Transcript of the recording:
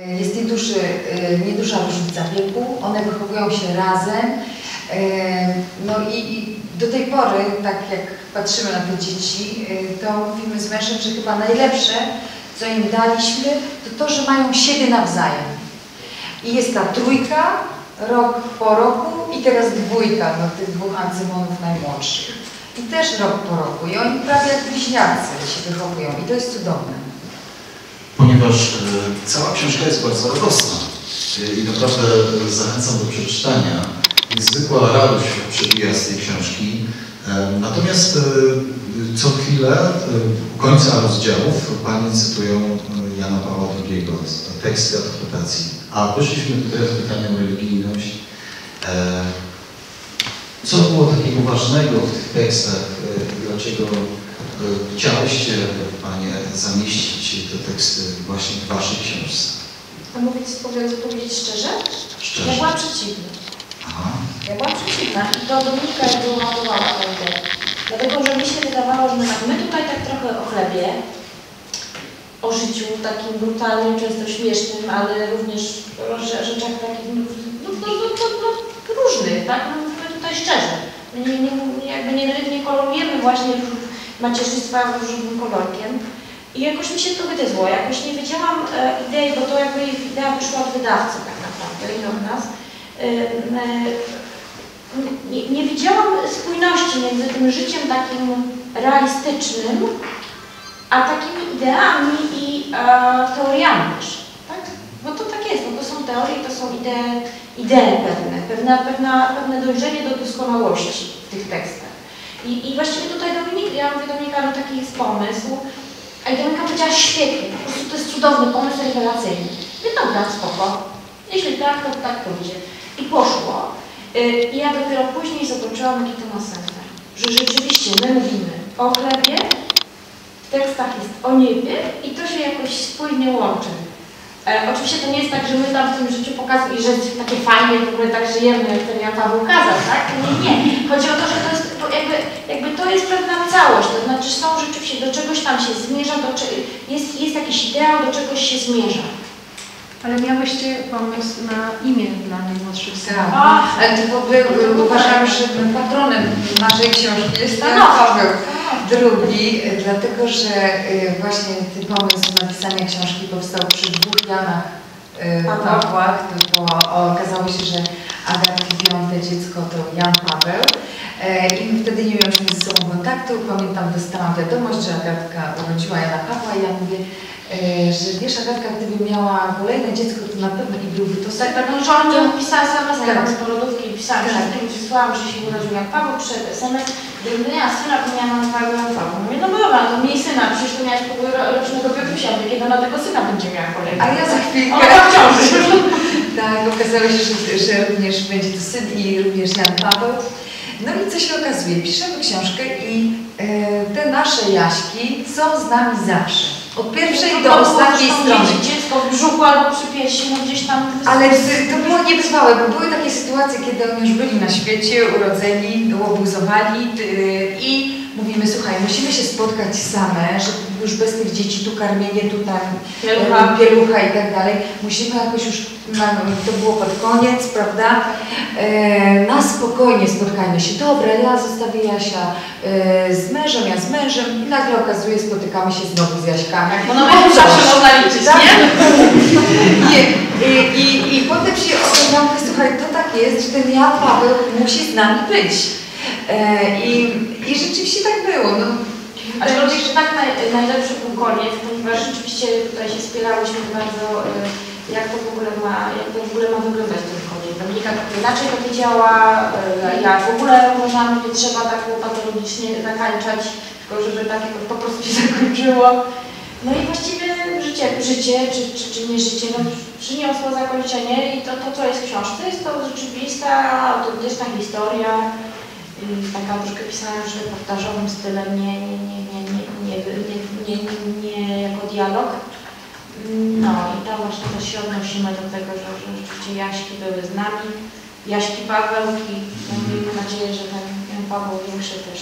Jest nieduży, y, nieduża różnica wieku, one wychowują się razem. E, No i, i do tej pory, tak jak patrzymy na te dzieci, to mówimy z mężem, że chyba najlepsze, co im daliśmy, to to, że mają siebie nawzajem. I jest ta trójka, rok po roku i teraz dwójka, no tych dwóch Ancymonów najmłodszych. I też rok po roku. I oni prawie jak bliźniacy się wychowują i to jest cudowne. Ponieważ e, cała książka jest bardzo radosna e, i naprawdę zachęcam do przeczytania. Niezwykła radość przebija z tej książki. E, Natomiast co chwilę, u końca rozdziałów, Panie cytują Jana Pawła II, teksty adaptacji. A wyszliśmy tutaj z pytaniem o religijność. Co było takiego ważnego w tych tekstach? Dlaczego chciałyście, Panie, zamieścić te teksty właśnie w Waszej książce? A mówić, powiedzieć, szczerze? Szczerze. Ja byłam przeciwna. Aha. Ja byłam przeciwna i to Dominika jakby uratowała tę ideę. Dlatego, że mi się wydawało, że my, tutaj tak trochę o chlebie, o życiu takim brutalnym, często śmiesznym, ale również o rze- rzeczach takich no, no, no, no, no, no, różnych, tak? No, mówimy tutaj szczerze. My nie, nie, jakby nie, nie kolorujemy właśnie macierzyństwa różnym kolorkiem. I jakoś mi się to wytyzło, jakoś nie wiedziałam e, idei, bo to jakby idea wyszła od wydawcy tak naprawdę i od nas. E, e, nie, nie widziałam spójności między tym życiem takim realistycznym, a takimi ideami i teoriami też. Tak? Bo to tak jest, bo to są teorie, to są idee, idee pewne, pewna, pewna, pewne dojrzenie do doskonałości w tych tekstach. I, I właściwie tutaj Dominik, ja mówię Dominika, no taki jest pomysł, a Dominika powiedziała świetnie, po prostu to jest cudowny pomysł rewelacyjny. No dobra, spoko. Jeśli tak, to tak pójdzie. I poszło. Y, I ja dopiero później zobaczyłam, jaki to ma sens. Że rzeczywiście my mówimy o chlebie, w tekstach jest o niebie i to się jakoś spójnie łączy. E, oczywiście to nie jest tak, że my tam w tym życiu pokazujemy, że jest takie fajnie, w ogóle tak żyjemy, jak ten Jan Paweł kazał, tak? Nie, nie. Chodzi o to, że to jest to jakby, jakby to jest pewna całość, to znaczy są rzeczywiście, do czegoś tam się zmierza, do cze... jest, jest jakiś ideał, do czegoś się zmierza. Ale miałyście pomysł na imię dla najmłodszych synów. Tak. Ale to w ogóle uważam, że patronem naszej książki jest Jan No. Paweł II, dlatego że y, właśnie ten pomysł napisania książki powstał przy dwóch Janach y, Pawła. Pawłach, było, okazało się, że Agatki piąte dziecko to Jan Paweł. E, I wtedy nie miałyśmy ze sobą kontaktu. Pamiętam, dostałam wiadomość, że Agatka urodziła Jana Pawła i ja mówię, e, że wiesz Agatka, gdyby miała kolejne dziecko, to na pewno i byłby to Tak, tak, no żoną nie pisałam SMS, Tak. z porodówki pisałam Tak. wszystkim, wysłałam, że się urodził jak Paweł, przed SMS, gdybym miała syna, to miałam na Paweł jak Paweł. Mówię, no dobra, to miej syna, przecież to miałaś po ro- rocznego Piotrusia, kiedy ona tego syna będzie miała kolejnego. A ja za chwilkę. Ona w ciąży. Tak, okazało się, że, że również będzie to syn i również Jan Paweł. No i co się okazuje? Piszemy książkę i e, te nasze Jaśki są z nami zawsze. Od pierwszej do ostatniej strony. Dziecko w brzuchu albo przy piersi, no gdzieś tam... Ale to było niebywałe, bo były takie sytuacje, kiedy oni już byli na świecie, urodzeni, łobuzowali i mówimy, słuchaj, musimy się spotkać same, żeby już bez tych dzieci, tu karmienie, tu tam Pielucha. e, pielucha i tak dalej. Musimy jakoś już, na, to było pod koniec, prawda? E, na spokojnie spotkajmy się. Dobra, ja zostawię Jasia e, z mężem, ja z mężem i nagle okazuje, spotykamy się znowu z Jaśkami. Bo na mężu zawsze można liczyć, Tak. nie? Nie, i, i, I potem się okazało, słuchaj, to tak jest, że ten Jan Paweł musi z nami być. E, i, I rzeczywiście tak było. No, że tak naj, najlepszy był koniec, ponieważ rzeczywiście tutaj się spierałyśmy bardzo, y, jak to w ogóle ma, jak to w ogóle ma wyglądać ten koniec. Dominika trochę inaczej to widziała, y, ja w ogóle uważam, nie trzeba tak patologicznie zakańczać, tylko żeby tak jakoś po prostu się zakończyło. No i właściwie życie, życie czy, czy, czy nie życie, no, przyniosło zakończenie i to, to, co jest w książce, jest to rzeczywista, autentyczna historia, taka troszkę pisana już reportażowym stylem, nie, nie, nie, nie, nie, nie, nie, nie, jako dialog. No i tam właśnie też się odnosimy do tego, że, że rzeczywiście Jaśki były z nami, Jaśki Pawełki, no, miejmy nadzieję, że ten Paweł większy też.